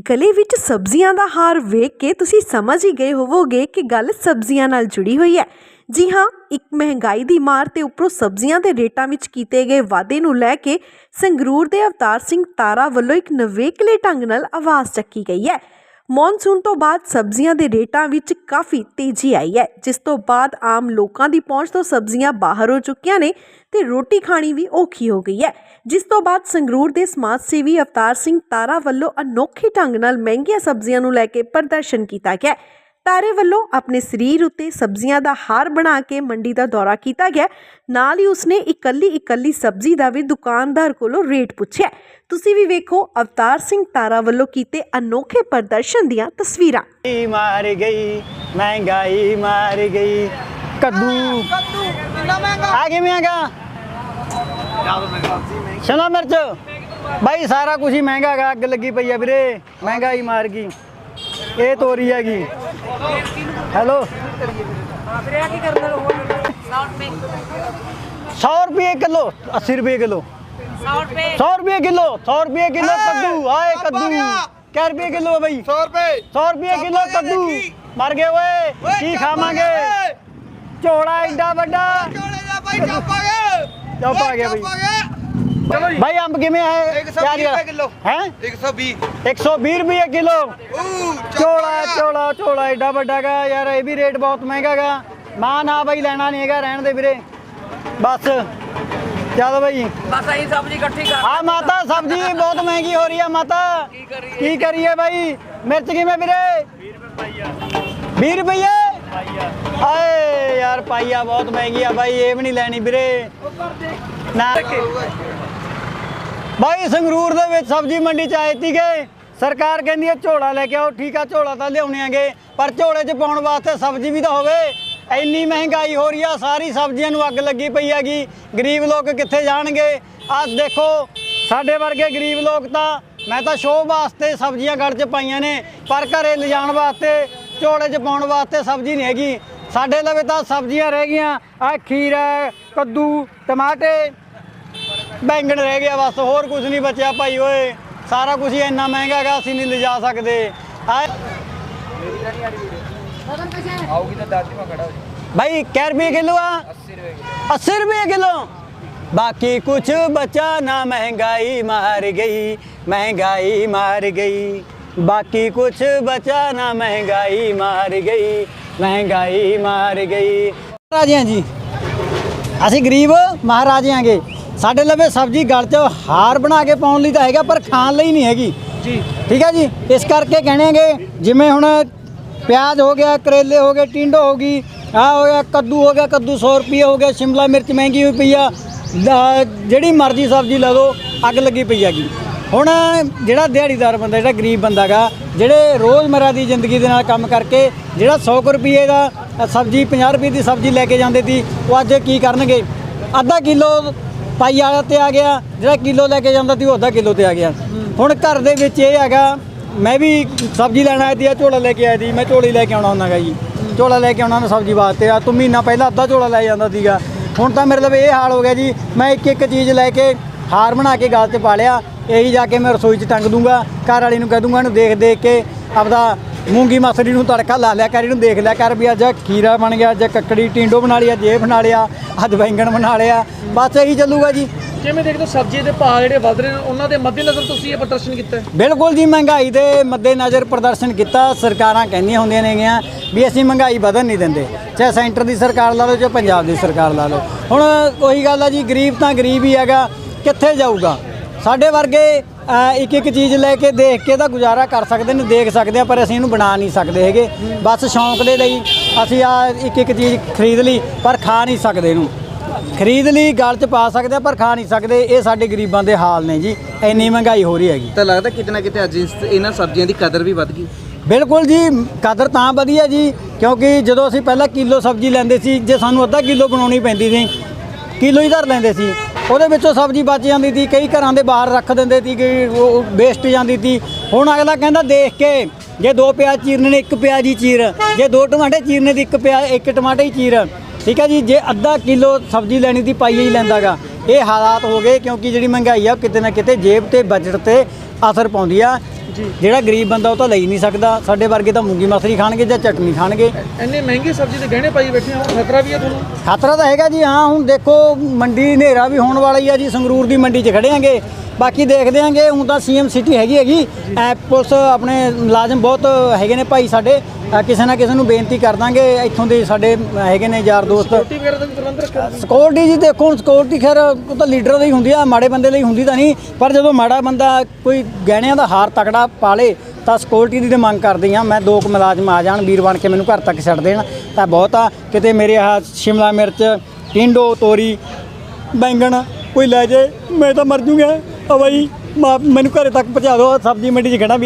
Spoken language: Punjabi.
ਗਲੇ ਵਿੱਚ ਸਬਜ਼ੀਆਂ ਦਾ ਹਾਰ ਵੇਖ ਕੇ ਤੁਸੀਂ ਸਮਝ ਹੀ ਗਏ ਹੋਵੋਗੇ ਕਿ ਗੱਲ ਸਬਜ਼ੀਆਂ ਨਾਲ ਜੁੜੀ ਹੋਈ ਹੈ। ਜੀ ਹਾਂ, ਇੱਕ ਮਹਿੰਗਾਈ ਦੀ ਮਾਰ ਤੇ ਉੱਪਰੋਂ ਸਬਜ਼ੀਆਂ ਦੇ ਰੇਟਾਂ ਵਿੱਚ ਕੀਤੇ ਗਏ ਵਾਧੇ ਨੂੰ ਲੈ ਕੇ ਸੰਗਰੂਰ ਦੇ ਅਵਤਾਰ ਸਿੰਘ ਤਾਰਾ ਵੱਲੋਂ ਇੱਕ ਨਵੇਕਲੇ ਢੰਗ ਨਾਲ ਆਵਾਜ਼ ਚੱਕੀ ਗਈ ਹੈ। ਮੌਨਸੂਨ ਤੋਂ ਬਾਅਦ ਸਬਜ਼ੀਆਂ ਦੇ ਰੇਟਾਂ ਵਿੱਚ ਕਾਫੀ ਤੇਜ਼ੀ ਆਈ ਹੈ। ਜਿਸ ਤੋਂ ਬਾਅਦ ਆਮ ਲੋਕਾਂ ਦੀ ਪਹੁੰਚ ਤੋਂ ਸਬਜ਼ੀਆਂ ਬਾਹਰ ਹੋ ਚੁੱਕੀਆਂ ਨੇ ਤੇ ਰੋਟੀ ਖਾਣੀ ਵੀ ਔਖੀ ਹੋ ਗਈ ਹੈ। ਜਿਸ ਤੋਂ ਬਾਅਦ ਸੰਗਰੂਰ ਦੇ ਸਮਾਜ ਸੇਵੀ ਅਵਤਾਰ ਸਿੰਘ ਤਾਰਾ ਵੱਲੋਂ ਅਨੋਖੇ ਢੰਗ ਨਾਲ ਮਹਿੰਗੀਆਂ ਸਬਜ਼ੀਆਂ ਨੂੰ ਲੈ ਕੇ ਪ੍ਰਦਰਸ਼ਨ ਕੀਤਾ ਗਿਆ ਤਾਰੇ ਵੱਲੋਂ ਆਪਣੇ ਸਰੀਰ ਉੱਤੇ ਸਬਜ਼ੀਆਂ ਦਾ ਹਾਰ ਬਣਾ ਕੇ ਮੰਡੀ ਦਾ ਦੌਰਾ ਕੀਤਾ ਗਿਆ। ਨਾਲ ਹੀ ਉਸਨੇ ਇਕੱਲੀ ਇਕੱਲੀ ਸਬਜ਼ੀ ਦਾ ਵੀ ਦੁਕਾਨਦਾਰ ਕੋਲੋਂ ਰੇਟ ਪੁੱਛਿਆ। ਤੁਸੀਂ ਵੀ ਵੇਖੋ, ਅਵਤਾਰ ਸਿੰਘ ਤਾਰਾ ਵੱਲੋਂ ਕੀਤੇ ਅਨੋਖੇ ਪ੍ਰਦਰਸ਼ਨ ਦੀਆਂ ਤਸਵੀਰਾਂ। ਮਾਰ ਗਈ, ਮਹਿੰਗਾਈ ਮਾਰ ਗਈ। ਕੱਦੂ। ਕੱਦੂ ਕਿੰਨਾ ਮਹਿੰਗਾ ਆ ਕਿਵੇਂ ਹੈਗਾ ਸ਼ਿਮਲਾ ਮਿਰਚ। ਬਾਈ, ਸਾਰਾ ਕੁਝ ਹੀ ਮਹਿੰਗਾ ਹੈਗਾ ਅੱਗ ਲੱਗੀ ਪਈ ਆ ਵੀਰੇ। ਮਹਿੰਗਾਈ ਮਾਰ ਗਈ। ਇਹ ਤੋਰੀ ਹੈਗੀ। ਹੈਲੋ ਆ ਕੀ ਕਰਨਾ ਹੋਰ 100 ਰੁਪਏ 100 ਰੁਪਏ ਕਿਲੋ 80 ਰੁਪਏ ਕਿਲੋ। 100 ਰੁਪਏ 100 ਰੁਪਏ ਕਿਲੋ 100 ਰੁਪਏ ਕਿਲੋ ਕੱਦੂ ਆਏ ਕੱਦੂ। ਕਿਆ ਰੁਪਏ ਕਿਲੋ ਬਾਈ? 100 ਰੁਪਏ। 100 ਰੁਪਏ ਕਿਲੋ ਕੱਦੂ। ਮਰ ਗਏ ਓਏ ਕੀ ਖਾਵਾਂਗੇ? ਝੋਲਾ ਐਡਾ ਵੱਡਾ। ਚੋਲੇ ਦਾ ਭਾਈ ਟੱਪਾਂਗੇ ਚੁੱਪ ਆ ਗਿਆ ਬਈ। ਚਲੋ ਭਾਈ ਅੰਬ ਕਿਵੇਂ ਹੈ 120 ਰੁਪਏ ਕਿਲੋ। ਹੈ? 120 120 ਰੁਪਏ ਕਿਲੋ। ਝੋਲਾ ਝੋਲਾ ਝੋਲਾ ਐਡਾ ਵੱਡਾ ਗਾ। ਯਾਰ ਇਹ ਵੀ ਰੇਟ ਬਹੁਤ ਮਹਿੰਗਾ ਗਾ। ਮਾਂ ਨਾ ਬਾਈ ਲੈਣਾ ਨਹੀਂ ਹੈਗਾ ਰਹਿਣ ਦੇ ਵੀਰੇ। ਬਸ। ਚੱਲ ਬਾਈ। ਬਸ ਅਸੀਂ ਸਬਜ਼ੀ ਇਕੱਠੀ ਕਰ। ਆ ਮਾਤਾ ਸਬਜ਼ੀ ਬਹੁਤ ਮਹਿੰਗੀ ਹੋ ਰਹੀ ਆ ਮਾਤਾ। ਕੀ ਕਰੀਏ? ਬਾਈ? ਮਿਰਚ ਕਿਵੇਂ ਵੀਰੇ? 20 ਰੁਪਏ ਆਏ ਯਾਰ ਪਾਈਆ ਬਹੁਤ ਮਹਿੰਗੀ ਆ ਬਾਈ। ਇਹ ਵੀ ਨਹੀਂ ਲੈਣੀ ਵੀਰੇ। ਨਾ। ਬਾਈ, ਸੰਗਰੂਰ ਦੇ ਵਿੱਚ ਸਬਜ਼ੀ ਮੰਡੀ ਚ ਆਏ ਸੀਗੇ। ਸਰਕਾਰ ਕਹਿੰਦੀ ਹੈ ਝੋਲਾ ਲੈ ਕੇ ਆਓ। ਠੀਕ ਆ, ਝੋਲਾ ਤਾਂ ਲਿਆਉਣੇ ਆਂਗੇ, ਪਰ ਝੋਲੇ 'ਚ ਪਾਉਣ ਵਾਸਤੇ ਸਬਜ਼ੀ ਵੀ ਤਾਂ ਹੋਵੇ। ਇੰਨੀ ਮਹਿੰਗਾਈ ਹੋ ਰਹੀ ਆ, ਸਾਰੀ ਸਬਜ਼ੀਆਂ ਨੂੰ ਅੱਗ ਲੱਗੀ ਪਈ ਹੈਗੀ। ਗਰੀਬ ਲੋਕ ਕਿੱਥੇ ਜਾਣਗੇ? ਆਹ ਦੇਖੋ, ਸਾਡੇ ਵਰਗੇ ਗਰੀਬ ਲੋਕ ਤਾਂ, ਮੈਂ ਤਾਂ ਸ਼ੋਅ ਵਾਸਤੇ ਸਬਜ਼ੀਆਂ ਗੜ 'ਚ ਪਾਈਆਂ ਨੇ, ਪਰ ਘਰੇ ਲਿਜਾਣ ਵਾਸਤੇ, ਝੋਲੇ 'ਚ ਪਾਉਣ ਵਾਸਤੇ ਸਬਜ਼ੀ ਨਹੀਂ ਹੈਗੀ। ਸਾਡੇ ਲਵੇ ਤਾਂ ਸਬਜ਼ੀਆਂ ਰਹਿ ਗਈਆਂ। ਆ ਖੀਰਾ, ਕੱਦੂ ਟਮਾਟੇ ਬੈਂਗਣ ਰਹਿ ਗਿਆ ਬਸ ਹੋਰ ਕੁਝ ਨਹੀਂ ਬਚਿਆ ਭਾਈ ਓਏ ਸਾਰਾ ਕੁਝ ਇੰਨਾ ਮਹਿੰਗਾ ਹੈਗਾ ਅਸੀਂ ਨਹੀਂ ਲਿਜਾ ਸਕਦੇ ਆ ਆਉਗੀ ਤਾਂ ਦਾਦੀ ਮਾ ਖੜਾ ਹੋ ਜੀ भाई क्या रुपये किलो आ अस्सी रुपये किलो बाकी कुछ बचा ना महंगाई मार गई महंगाई मार गई बाकी कुछ बचा ना महंगाई मार गई महंगाई मार गई महाराजे हैं जी असं गरीब महाराजे हैं गे ਸਾਡੇ ਲਵੇ ਸਬਜ਼ੀ ਗਲ 'ਚ ਹਾਰ ਬਣਾ ਕੇ ਪਾਉਣ ਲਈ ਤਾਂ ਹੈਗਾ ਪਰ ਖਾਣ ਲਈ ਨਹੀਂ ਹੈਗੀ। ਜੀ। ਠੀਕ ਹੈ ਜੀ? ਇਸ ਕਰਕੇ ਕਹਿਣੇਗੇ ਜਿਵੇਂ ਹੁਣ ਪਿਆਜ਼ ਹੋ ਗਿਆ ਕਰੇਲੇ ਹੋ ਗਏ ਟਿੰਡੋ ਹੋ ਗਈ ਆ ਹੋ ਗਿਆ ਕੱਦੂ ਹੋ ਗਿਆ ਕੱਦੂ 100 ਰੁਪਏ ਹੋ ਗਿਆ ਸ਼ਿਮਲਾ ਮਿਰਚ ਮਹਿੰਗੀ ਹੋਈ ਪਈ ਆ ਜਿਹੜੀ ਮਰਜ਼ੀ ਸਬਜ਼ੀ ਲਾ ਲਓ ਅੱਗ ਲੱਗੀ ਪਈ ਹੈਗੀ। ਹੁਣ ਜਿਹੜਾ ਦਿਹਾੜੀਦਾਰ ਬੰਦਾ ਜਿਹੜਾ ਗਰੀਬ ਬੰਦਾ ਗਾ ਜਿਹੜੇ ਰੋਜ਼ਮਰਾ ਦੀ ਜ਼ਿੰਦਗੀ ਦੇ ਨਾਲ ਕੰਮ ਕਰਕੇ ਜਿਹੜਾ 100 ਕੁ ਰੁਪਏ ਦਾ ਸਬਜ਼ੀ 50 ਰੁਪਏ ਦੀ ਸਬਜ਼ੀ ਲੈ ਕੇ ਜਾਂਦੇ ਸੀ ਉਹ ਅੱਜ ਕੀ ਕਰਨਗੇ? ਅੱਧਾ ਕਿਲੋ ਪਾਈ ਵਾਲਾ ਤੇ ਆ ਗਿਆ, ਜਿਹੜਾ ਕਿਲੋ ਲੈ ਕੇ ਜਾਂਦਾ ਸੀ ਉਹ ਅੱਧਾ ਕਿਲੋ ਤੇ ਆ ਗਿਆ। ਹੁਣ ਘਰ ਦੇ ਵਿੱਚ ਇਹ ਹੈਗਾ, ਮੈਂ ਵੀ ਸਬਜ਼ੀ ਲੈਣ ਆਇਆ ਸੀ ਆ ਝੋਲਾ ਲੈ ਕੇ ਆਇਆ ਸੀ, ਮੈਂ ਝੋਲੀ ਲੈ ਕੇ ਆਉਣਾ ਹੁੰਦਾ ਗਾ ਜੀ। ਝੋਲਾ ਲੈ ਕੇ ਆਉਣਾ ਨਾ ਸਬਜ਼ੀ ਵਾਸਤੇ ਆ ਤੂੰ ਮਹੀਨਾ ਪਹਿਲਾਂ ਅੱਧਾ ਝੋਲਾ ਲੈ ਜਾਂਦਾ ਸੀਗਾ। ਹੁਣ ਤਾਂ ਮੇਰੇ ਲਈ ਇਹ ਹਾਲ ਹੋ ਗਿਆ ਜੀ, ਮੈਂ ਇੱਕ ਇੱਕ ਚੀਜ਼ ਲੈ ਕੇ ਹਾਰ ਬਣਾ ਕੇ ਗਾਲ 'ਚ ਪਾ ਲਿਆ, ਇਹੀ ਜਾ ਕੇ ਮੈਂ ਰਸੋਈ 'ਚ ਟੰਗ ਦੂੰਗਾ, ਘਰ ਵਾਲੀ ਨੂੰ ਕਹਿ ਦੂੰਗਾ, ਇਹਨੂੰ ਦੇਖ ਦੇਖ ਕੇ ਆਪਦਾ ਮੂੰਗੀ ਮਸਰੀ ਨੂੰ ਤੜਕਾ ਲਾ ਲਿਆ ਕਰ ਇਹਨੂੰ ਦੇਖ ਲਿਆ ਕਰ ਵੀ ਅੱਜ ਖੀਰਾ ਬਣ ਗਿਆ ਅੱਜ ਕੱਕੜੀ ਟਿੰਡੋ ਬਣਾ ਲਿਆ ਜੇ ਬਣਾ ਲਿਆ ਅੱਜ ਬੈਂਗਣ ਬਣਾ ਲਿਆ ਬਸ ਇਹੀ ਚੱਲੂਗਾ ਜੀ। ਕਿਵੇਂ ਦੇਖਦੇ ਸਬਜ਼ੀ ਦੇ ਭਾਅ ਜਿਹੜੇ ਵਧ ਰਹੇ ਨੇ ਉਹਨਾਂ ਦੇ ਮੱਦੇਨਜ਼ਰ ਤੁਸੀਂ ਇਹ ਪ੍ਰਦਰਸ਼ਨ ਕੀਤਾ? ਬਿਲਕੁਲ ਜੀ ਮਹਿੰਗਾਈ ਦੇ ਮੱਦੇਨਜ਼ਰ ਪ੍ਰਦਰਸ਼ਨ ਕੀਤਾ ਸਰਕਾਰਾਂ ਕਹਿੰਦੀਆਂ ਹੁੰਦੀਆਂ ਨੇਗੀਆਂ ਵੀ ਅਸੀਂ ਮਹਿੰਗਾਈ ਵਧਣ ਨਹੀਂ ਦਿੰਦੇ ਚਾਹੇ ਸੈਂਟਰ ਦੀ ਸਰਕਾਰ ਲਾ ਲਓ ਚਾਹੇ ਪੰਜਾਬ ਦੀ ਸਰਕਾਰ ਲਾ ਲਓ। ਹੁਣ ਉਹੀ ਗੱਲ ਆ ਜੀ ਗਰੀਬ ਤਾਂ ਗਰੀਬ ਹੀ ਹੈਗਾ ਕਿੱਥੇ ਜਾਊਗਾ? ਸਾਡੇ ਵਰਗੇ ਇੱਕ ਇੱਕ ਚੀਜ਼ ਲੈ ਕੇ ਦੇਖ ਕੇ ਤਾਂ ਗੁਜ਼ਾਰਾ ਕਰ ਸਕਦੇ ਨੇ ਦੇਖ ਸਕਦੇ ਆ ਪਰ ਅਸੀਂ ਇਹਨੂੰ ਬਣਾ ਨਹੀਂ ਸਕਦੇ ਹੈਗੇ। ਬਸ ਸ਼ੌਂਕ ਦੇ ਲਈ ਅਸੀਂ ਆ ਇੱਕ ਇੱਕ ਚੀਜ਼ ਖਰੀਦ ਲਈ ਪਰ ਖਾ ਨਹੀਂ ਸਕਦੇ ਇਹਨੂੰ। ਖਰੀਦ ਲਈ ਗਲ 'ਚ ਪਾ ਸਕਦੇ ਆ ਪਰ ਖਾ ਨਹੀਂ ਸਕਦੇ। ਇਹ ਸਾਡੇ ਗਰੀਬਾਂ ਦੇ ਹਾਲ ਨੇ ਜੀ ਇੰਨੀ ਮਹਿੰਗਾਈ ਹੋ ਰਹੀ ਹੈਗੀ। ਤਾਂ ਲੱਗਦਾ ਕਿਤੇ ਨਾ ਕਿਤੇ ਅੱਜ ਇਸ- ਇਹਨਾਂ ਸਬਜ਼ੀਆਂ ਦੀ ਕਦਰ ਵੀ ਵੱਧ ਗਈ। ਬਿਲਕੁਲ ਜੀ ਕਦਰ ਤਾਂ ਵਧੀਆ ਜੀ ਕਿਉਂਕਿ ਜਦੋਂ ਅਸੀਂ ਪਹਿਲਾਂ ਕਿਲੋ ਸਬਜ਼ੀ ਲੈਂਦੇ ਸੀ ਜੇ ਸਾਨੂੰ ਅੱਧਾ ਕਿਲੋ ਬਣਾਉਣੀ ਪੈਂਦੀ ਸੀ ਕਿਲੋ ਹੀ ਧਰ ਲੈਂਦੇ ਸੀ। ਉਹਦੇ ਵਿੱਚੋਂ ਸਬਜ਼ੀ ਬਚ ਜਾਂਦੀ ਸੀ, ਕਈ ਘਰਾਂ ਦੇ ਬਾਹਰ ਰੱਖ ਦਿੰਦੇ ਸੀ ਕਿ ਉਹ ਵੇਸਟ ਜਾਂਦੀ ਸੀ। ਹੁਣ ਅਗਲਾ ਕਹਿੰਦਾ ਦੇਖ ਕੇ, ਜੇ ਦੋ ਪਿਆਜ਼ ਚੀਰਨੇ ਨੇ, ਇੱਕ ਪਿਆਜ਼ ਹੀ ਚੀਰ। ਜੇ ਦੋ ਟਮਾਟੇ ਚੀਰਨੇ ਦੀ, ਇੱਕ ਪਿਆਜ਼ ਇੱਕ ਟਮਾਟੇ ਹੀ ਚੀਰ। ਠੀਕ ਹੈ ਜੀ, ਜੇ ਅੱਧਾ ਕਿਲੋ ਸਬਜ਼ੀ ਲੈਣੀ ਦੀ ਪਾਈਏ ਹੀ ਲੈਂਦਾਗਾ। ਇਹ ਹਾਲਾਤ ਹੋ ਗਏ ਕਿਉਂਕਿ ਜਿਹੜੀ ਮਹਿੰਗਾਈ ਆ, ਉਹ ਕਿਤੇ ਨਾ ਕਿਤੇ ਜੇਬ ਤੇ ਬਜਟ ਤੇ ਅਸਰ ਪਾਉਂਦੀ ਆ। ਜਿਹੜਾ ਗਰੀਬ ਬੰਦਾ ਉਹ ਤਾਂ ਲਈ ਨਹੀਂ ਸਕਦਾ। ਸਾਡੇ ਵਰਗੇ ਤਾਂ ਮੂੰਗੀ ਮਸਰੀ ਖਾਣਗੇ ਜਾਂ ਚਟਨੀ ਖਾਣਗੇ। ਇੰਨੇ ਮਹਿੰਗੀ ਸਬਜ਼ੀ ਦੇ ਗਹਿਣੇ ਪਾਈ ਬੈਠੇ ਹੋ ਖਤਰਾ ਵੀ ਹੈ ਤੁਹਾਨੂੰ? ਖਤਰਾ ਤਾਂ ਹੈਗਾ ਜੀ ਹਾਂ ਹੁਣ ਦੇਖੋ ਮੰਡੀ ਹਨੇਰਾ ਵੀ ਹੋਣ ਵਾਲਾ ਹੀ ਆ ਜੀ ਸੰਗਰੂਰ ਦੀ ਮੰਡੀ 'ਚ ਖੜੇ ਆਂਗੇ। ਬਾਕੀ ਦੇਖਦੇ ਆਂਗੇ ਹੁਣ ਤਾਂ ਸੀਐਮ ਸਿਟੀ ਹੈਗੀ ਹੈਗੀ। ਐ ਪੁਲਿਸ ਆਪਣੇ ਮੁਲਾਜ਼ਮ ਬਹੁਤ ਹੈਗੇ ਨੇ ਭਾਈ ਸਾਡੇ। ਕਿਸੇ ਨਾ ਕਿਸੇ ਨੂੰ ਬੇਨਤੀ ਕਰ ਦਾਂਗੇ ਇੱਥੋਂ ਦੇ ਸਾਡੇ ਹੈਗੇ ਨੇ ਯਾਰ ਦੋਸਤ। ਸਿਕਿਉਰਿਟੀ ਜੀ ਦੇਖੋ ਹੁਣ ਸਿਕਿਉਰਿਟੀ ਖੈਰ ਉਹ ਤਾਂ ਲੀਡਰ ਦੀ ਹੁੰਦੀ ਆ ਮਾੜੇ ਬੰਦੇ ਲਈ ਹੁੰਦੀ ਤਾਂ ਨਹੀਂ। ਪਰ ਜਦੋਂ ਮਾੜਾ ਬੰਦਾ ਕੋਈ ਗਹਿਣਿਆਂ ਦਾ ਹਾਰ ਤਕੜਾ ਪਾਲੇ ਤਾਂ ਸਿਕਿਉਰਿਟੀ ਦੀ ਮੰਗ ਕਰਦੀ ਆ। ਮੈਂ ਦੋ ਕੁ ਮੁਲਾਜ਼ਮ ਆ ਜਾਣ ਵੀਰ ਬਣ ਕੇ ਮੈਨੂੰ ਘਰ ਤੱਕ ਛੱਡ ਦੇਣ। ਤਾਂ ਬਹੁਤ ਆ ਕਿਤੇ ਮੇਰੇ ਆਹ ਸ਼ਿਮਲਾ ਮਿਰਚ ਟਿੰਡੋ ਤੋਰੀ ਬੈਂਗਣ ਕੋਈ ਲੈ ਜੇ ਮੈਂ ਤਾਂ ਮਰ ਜੂਗਾ। ਆ ਬਾਈ ਮਾ- ਮੈਨੂੰ ਘਰੇ ਤੱਕ ਪਹੁੰਚਾ ਦਿਓ ਸਬਜ਼ੀ ਮੰਡੀ 'ਚ ਖੜਾ ਵੀ।